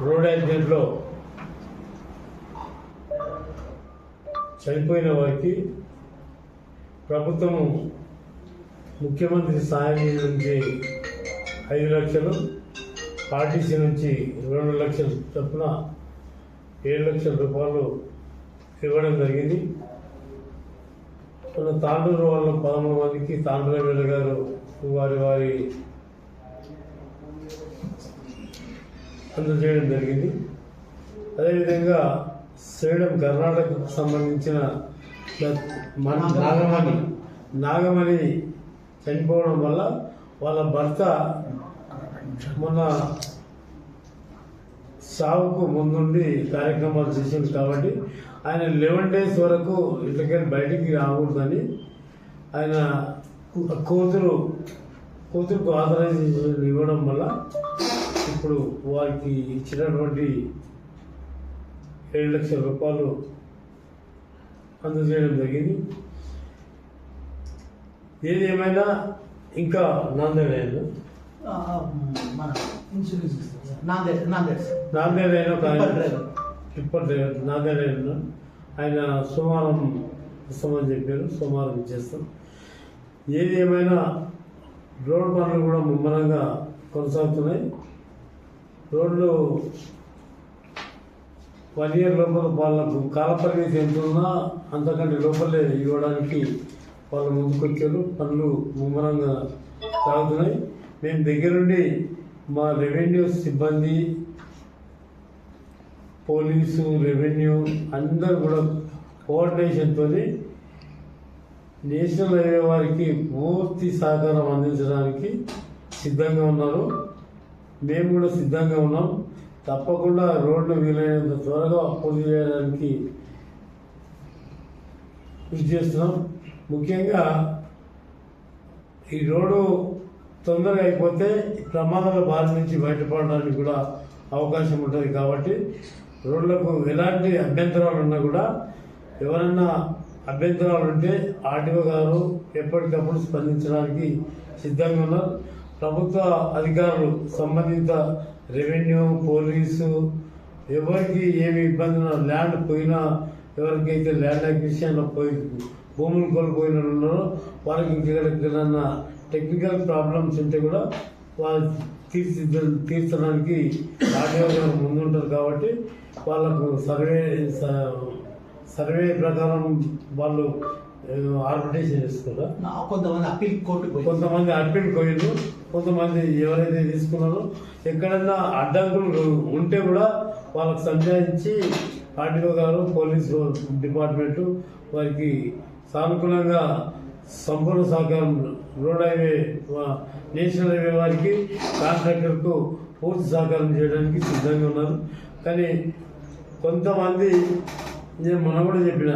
Road యాక్సిడెంట్లో చనిపోయిన వారికి ప్రభుత్వము ముఖ్యమంత్రి సహాయం నుంచి ఐదు లక్షలు ఆర్టీసీ నుంచి రెండు లక్షలు చొప్పున ఏడు లక్షల రూపాయలు ఇవ్వడం జరిగింది. మన తాండూరు వాళ్ళ పదమూడు మందికి తాండూరు గారు వారి వారి అందజేయడం జరిగింది. అదేవిధంగా శ్రీడం కర్ణాటకకు సంబంధించిన మన నాగమణి నాగమణి చనిపోవడం వల్ల వాళ్ళ భర్త మొన్న సావుకు ముందుండి కార్యక్రమాలు చేసింది కాబట్టి ఆయన లెవెన్ డేస్ వరకు ఇట్లకెళ్ళి బయటికి రాకూడదని ఆయన కూతురు కూతురుకు ఆథరైజేషన్ ఇవ్వడం వల్ల ఇప్పుడు వారికి ఇచ్చినటువంటి ఏడు లక్షల రూపాయలు అందజేయడం జరిగింది. ఏది ఏమైనా ఇంకా నాందేడ్ మన ఇన్సూరెన్స్ నాందేడ్ నాందేడ్ నాందేడ్ అయిన. Tipper driver. నాందేడ్ అయిన ఆయన సోమవారం ఇస్తామని చెప్పారు. సోమవారం చేస్తాం. ఏది ఏమైనా రోడ్ పనులు కూడా ముమ్మరంగా కొనసాగుతున్నాయి. రోడ్లు వన్ ఇయర్ లోపల వాళ్ళకు కాల పరిమితి ఎంత ఉన్నా అంతకంటే లోపలే ఇవ్వడానికి వాళ్ళు ముందుకొచ్చారు. పనులు ముమ్మరంగా సాగుతున్నాయి. మేము దగ్గరుండి మా రెవెన్యూ సిబ్బంది పోలీసు రెవెన్యూ అందరు కూడా కోఆర్డినేషన్తో నేషనల్ హైవే వారికి పూర్తి సహకారం అందించడానికి సిద్ధంగా ఉన్నారు. మేము కూడా సిద్ధంగా ఉన్నాం. తప్పకుండా రోడ్లు వీలైనంత త్వరగా పూర్తి చేయడానికి కృషి చేస్తున్నాం. ముఖ్యంగా ఈ రోడ్డు తొందరగా అయిపోతే ప్రమాదాల బారి నుంచి బయటపడడానికి కూడా అవకాశం ఉంటుంది కాబట్టి రోడ్లకు ఎలాంటి అభ్యంతరాలు ఉన్నా కూడా ఎవరన్నా అభ్యంతరాలు ఉంటే ఆర్టీఓ గారు ఎప్పటికప్పుడు స్పందించడానికి సిద్ధంగా ఉన్నారు. ప్రభుత్వ అధికారులు సంబంధిత రెవెన్యూ పోలీసు ఎవరికి ఏమి ఇబ్బంది ల్యాండ్ పోయినా ఎవరికైతే ల్యాండ్ అక్విజిషన్లో పోయి భూములు కోల్పోయిన ఉన్నారో వాళ్ళకి ఇంకెక్కడికైనా టెక్నికల్ ప్రాబ్లమ్స్ ఉంటే కూడా వాళ్ళు తీర్చిద్ద తీర్చడానికి ఆర్టీఓ గారు ముందుంటారు కాబట్టి వాళ్ళకు సర్వే స- సర్వే ప్రకారం వాళ్ళు ఆర్బిటేషన్ చేసుకుంటారు నా కొంతమంది అప్పీల్ కోర్టుకు పోయి. కొంతమంది అడ్మిట్ పోయిండ్రు కొంతమంది ఎవరైతే తీసుకున్నారో ఎక్కడన్నా అడ్డంకులు ఉంటే కూడా వాళ్ళకి సంజాయించి ఆర్టీఓ గారు పోలీసు డిపార్ట్మెంటు వారికి సానుకూలంగా సంపూర్ణ సహకారం రోడ్ హైవే వా- నేషనల్ హైవే వారికి కాంట్రాక్టర్కు పూర్తి సహకారం చేయడానికి సిద్ధంగా ఉన్నారు. కానీ కొంతమంది నేను మొన్న కూడా చెప్పిన